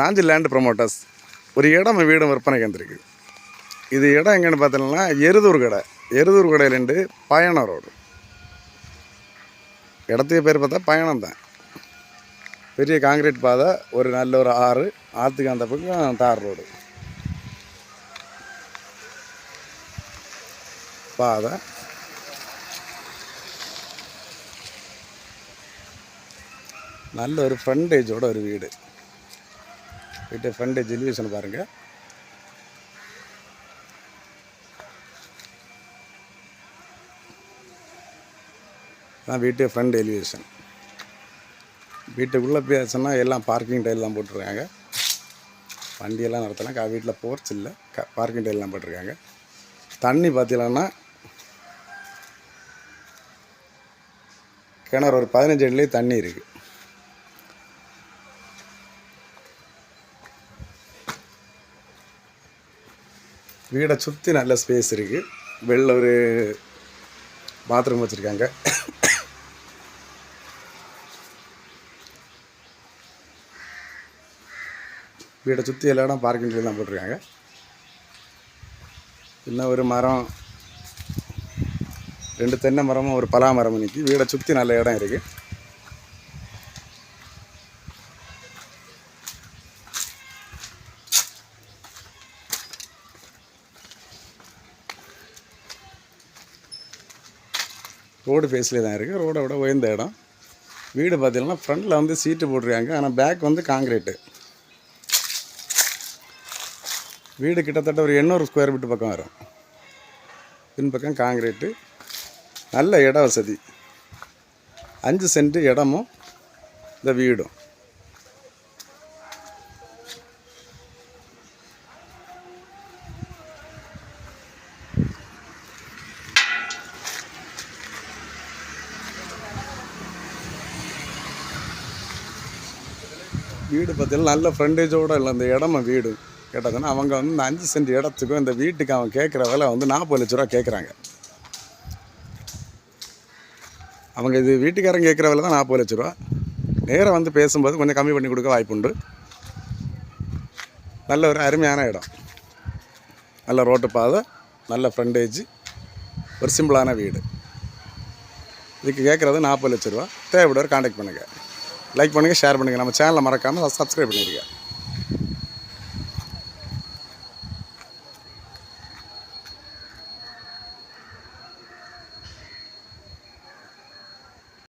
Nanji land promoters ஒரு இடம் வீடும் விற்பனைக்கு வந்திருக்கு இது இடம் எங்கேன்னு பார்த்தீங்கன்னா எருதூர் கடை. எருதூர் கடையிலேருந்து பயணம் ரோடு இடத்துக்கு பேர் பார்த்தா பயணம் தான். பெரிய காங்கிரீட் பாதை ஒரு நல்ல ஒரு ஆறு ஆற்றுக்கு அந்த பக்கம் தார் ரோடு பாதை. நல்ல ஒரு ஃப்ரண்டேஜோட ஒரு வீடு. வீட்டு ஃப்ரெண்டு எலிவேஷன் பாருங்கள் அதான் வீட்டு ஃப்ரண்ட் எலிவேஷன் வீட்டுக்குள்ளே பேசுனா எல்லாம் பார்க்கிங் டைல்லாம் போட்டிருக்காங்க. வண்டியெல்லாம் நடத்தலாம். வீட்டில் போர்ச் இல்லை. க பார்க்கிங் டைல்லாம் போட்டிருக்காங்க. தண்ணி பார்த்தீங்கன்னா கிணறு ஒரு பதினஞ்சு அடிலேயே தண்ணி இருக்குது வீடை சுற்றி நல்ல ஸ்பேஸ் இருக்குது வெளில ஒரு பாத்ரூம் வச்சுருக்காங்க. வீடை சுற்றி எல்லா இடம் பார்க்கிங் தான் போட்டிருக்காங்க. இன்னும் ஒரு மரம் ரெண்டு தென்னை மரமும் ஒரு பலா மரமும் நிற்கி வீடை சுற்றி நல்ல இடம் இருக்குது ரோடு ஃபேஸ்லேயே தான் இருக்குது ரோடை விட உயர்ந்த இடம். வீடு பார்த்தீங்கன்னா ஃப்ரண்ட்டில் வந்து சீட்டு போட்டிருக்காங்க. ஆனால் பேக் வந்து காங்கிரீட்டு வீடு கிட்டத்தட்ட ஒரு எண்ணூறு ஸ்கொயர் ஃபீட் பக்கம் வரும். பின்பக்கம் காங்கிரீட்டு நல்ல இட வசதி. அஞ்சு சென்ட் இடமும் இந்த வீடும். வீடு பார்த்தீங்கன்னா நல்ல ஃப்ரெண்டேஜோடு இல்லை இந்த இடமா வீடு. கேட்டதுன்னா அவங்க வந்து இந்த அஞ்சு சென்ட் இடத்துக்கும் இந்த வீட்டுக்கு அவன் கேட்குற விலை வந்து நாற்பது லட்ச ரூபா கேட்குறாங்க. அவங்க இது வீட்டுக்காரங்க கேட்குற விலை தான் நாற்பது லட்ச ரூபா. நேராக வந்து பேசும்போது கொஞ்சம் கம்மி பண்ணி கொடுக்க வாய்ப்புண்டு நல்ல ஒரு அருமையான இடம். நல்ல ரோட்டு பாதை நல்ல ஃப்ரண்டேஜ் ஒரு சிம்பிளான வீடு. இதுக்கு கேட்குறது நாற்பது லட்ச ரூபா. தேவைப்படுவார் காண்டாக்ட் பண்ணுங்கள் லைக் பண்ணுங்கள் ஷேர் பண்ணுங்கள் நம்ம சேனலை மறக்காமல் சப்ஸ்கிரைப் பண்ணிடுங்க